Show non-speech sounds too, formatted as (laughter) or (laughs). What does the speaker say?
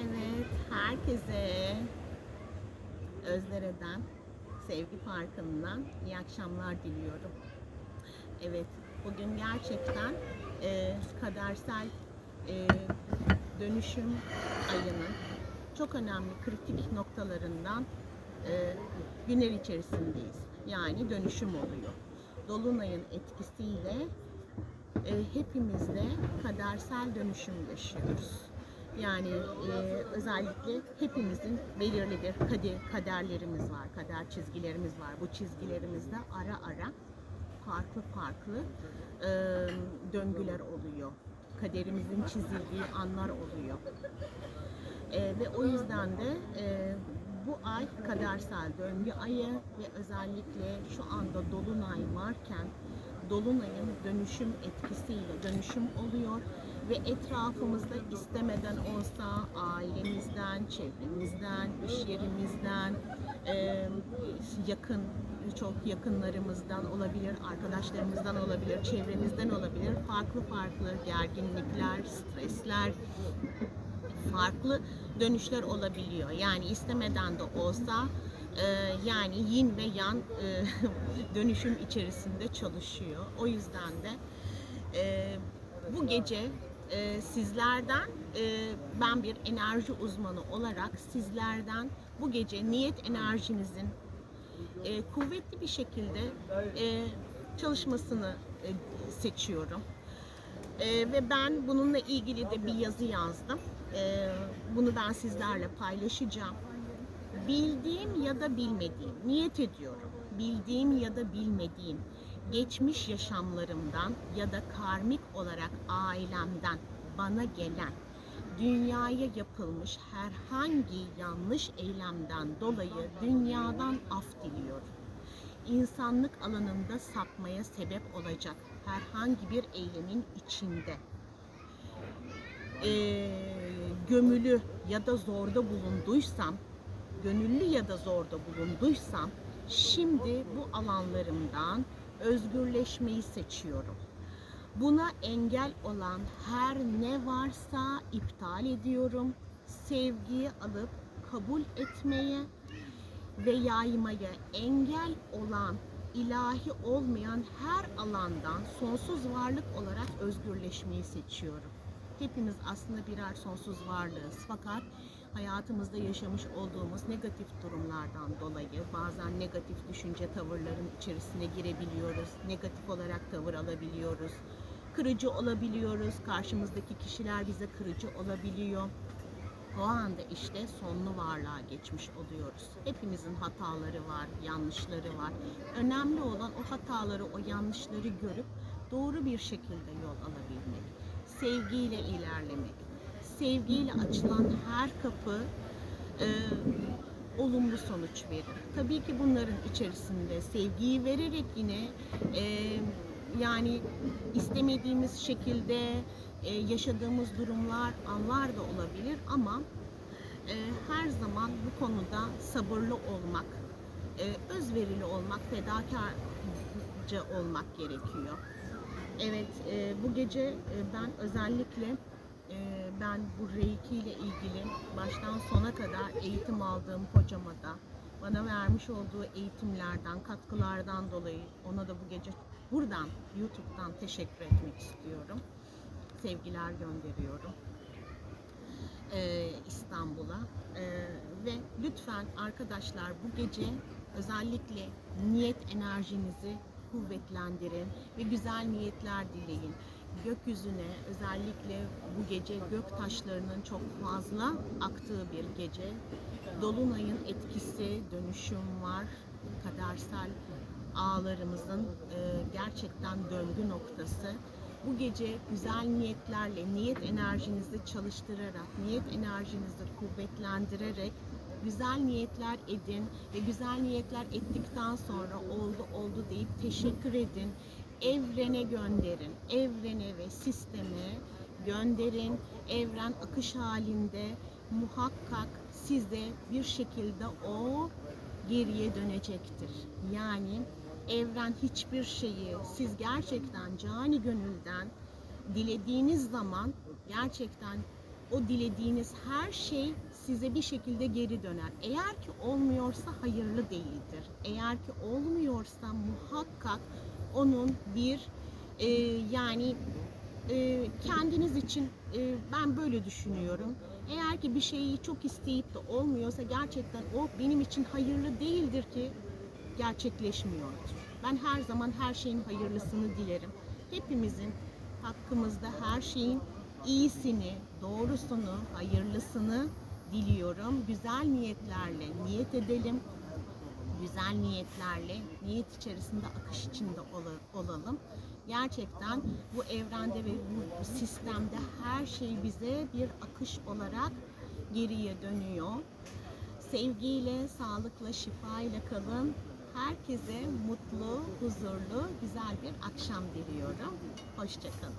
Evet, herkese Özdere'den, Sevgi Parkı'ndan iyi akşamlar diliyorum. Evet, bugün gerçekten e, kadersel e, dönüşüm ayının çok önemli kritik noktalarından e, günler içerisindeyiz. Yani dönüşüm oluyor. Dolunayın etkisiyle e, hepimizde kadersel dönüşüm yaşıyoruz. Yani e, özellikle hepimizin belirli bir kader, kaderlerimiz var, kader çizgilerimiz var. Bu çizgilerimizde ara ara farklı farklı e, döngüler oluyor. Kaderimizin çizildiği anlar oluyor. E, ve o yüzden de e, bu ay kadersel döngü ayı ve özellikle şu anda dolunay varken dolunayın dönüşüm etkisiyle dönüşüm oluyor ve etrafımızda istemeden olsa ailemizden, çevremizden, iş yerimizden, yakın çok yakınlarımızdan olabilir, arkadaşlarımızdan olabilir, çevremizden olabilir. Farklı farklı gerginlikler, stresler, farklı dönüşler olabiliyor. Yani istemeden de olsa e, yani yin ve yan e, (laughs) dönüşüm içerisinde çalışıyor. O yüzden de e, bu gece e, sizlerden e, ben bir enerji uzmanı olarak sizlerden bu gece niyet enerjinizin e, kuvvetli bir şekilde e, çalışmasını e, seçiyorum. E, ve ben bununla ilgili de bir yazı yazdım. E, bunu ben sizlerle paylaşacağım. Bildiğim ya da bilmediğim, niyet ediyorum. Bildiğim ya da bilmediğim, geçmiş yaşamlarımdan ya da karmik olarak ailemden bana gelen dünyaya yapılmış herhangi yanlış eylemden dolayı dünyadan af diliyorum. İnsanlık alanında sapmaya sebep olacak herhangi bir eylemin içinde eee, gömülü ya da zorda bulunduysam, gönüllü ya da zorda bulunduysam, şimdi bu alanlarımdan özgürleşmeyi seçiyorum. Buna engel olan her ne varsa iptal ediyorum. Sevgiyi alıp kabul etmeye ve yaymaya engel olan ilahi olmayan her alandan sonsuz varlık olarak özgürleşmeyi seçiyorum. Hepimiz aslında birer sonsuz varlığız fakat hayatımızda yaşamış olduğumuz negatif durumlardan dolayı bazen negatif düşünce tavırların içerisine girebiliyoruz. Negatif olarak tavır alabiliyoruz. Kırıcı olabiliyoruz. Karşımızdaki kişiler bize kırıcı olabiliyor. O anda işte sonlu varlığa geçmiş oluyoruz. Hepimizin hataları var, yanlışları var. Önemli olan o hataları, o yanlışları görüp doğru bir şekilde yol alabilmek. Sevgiyle ilerlemek. Sevgiyle açılan her kapı e, olumlu sonuç verir. Tabii ki bunların içerisinde sevgiyi vererek yine e, yani istemediğimiz şekilde e, yaşadığımız durumlar, anlar da olabilir ama e, her zaman bu konuda sabırlı olmak, e, özverili olmak, fedakarca olmak gerekiyor. Evet, e, bu gece e, ben özellikle ben bu Reiki ile ilgili baştan sona kadar eğitim aldığım hocama da bana vermiş olduğu eğitimlerden, katkılardan dolayı ona da bu gece buradan YouTube'dan teşekkür etmek istiyorum. Sevgiler gönderiyorum. Ee, İstanbul'a. Ee, ve lütfen arkadaşlar bu gece özellikle niyet enerjinizi kuvvetlendirin ve güzel niyetler dileyin. Gökyüzüne özellikle bu gece gök taşlarının çok fazla aktığı bir gece. Dolunayın etkisi, dönüşüm var. Kadersel ağlarımızın e, gerçekten döngü noktası. Bu gece güzel niyetlerle, niyet enerjinizi çalıştırarak, niyet enerjinizi kuvvetlendirerek güzel niyetler edin ve güzel niyetler ettikten sonra oldu oldu deyip teşekkür edin. Evrene gönderin. Evrene ve sisteme gönderin. Evren akış halinde muhakkak size bir şekilde o geriye dönecektir. Yani evren hiçbir şeyi siz gerçekten cani gönülden dilediğiniz zaman gerçekten o dilediğiniz her şey size bir şekilde geri döner. Eğer ki olmuyorsa hayırlı değildir. Eğer ki olmuyorsa muhakkak onun bir e, yani e, kendiniz için e, ben böyle düşünüyorum. Eğer ki bir şeyi çok isteyip de olmuyorsa gerçekten o benim için hayırlı değildir ki gerçekleşmiyordur. Ben her zaman her şeyin hayırlısını dilerim. Hepimizin hakkımızda her şeyin iyisini, doğrusunu, hayırlısını diliyorum. Güzel niyetlerle niyet edelim. Güzel niyetlerle niyet içerisinde akış içinde ola- olalım. Gerçekten bu evrende ve bu sistemde her şey bize bir akış olarak geriye dönüyor. Sevgiyle, sağlıkla, şifayla kalın. Herkese mutlu, huzurlu, güzel bir akşam diliyorum. Hoşçakalın.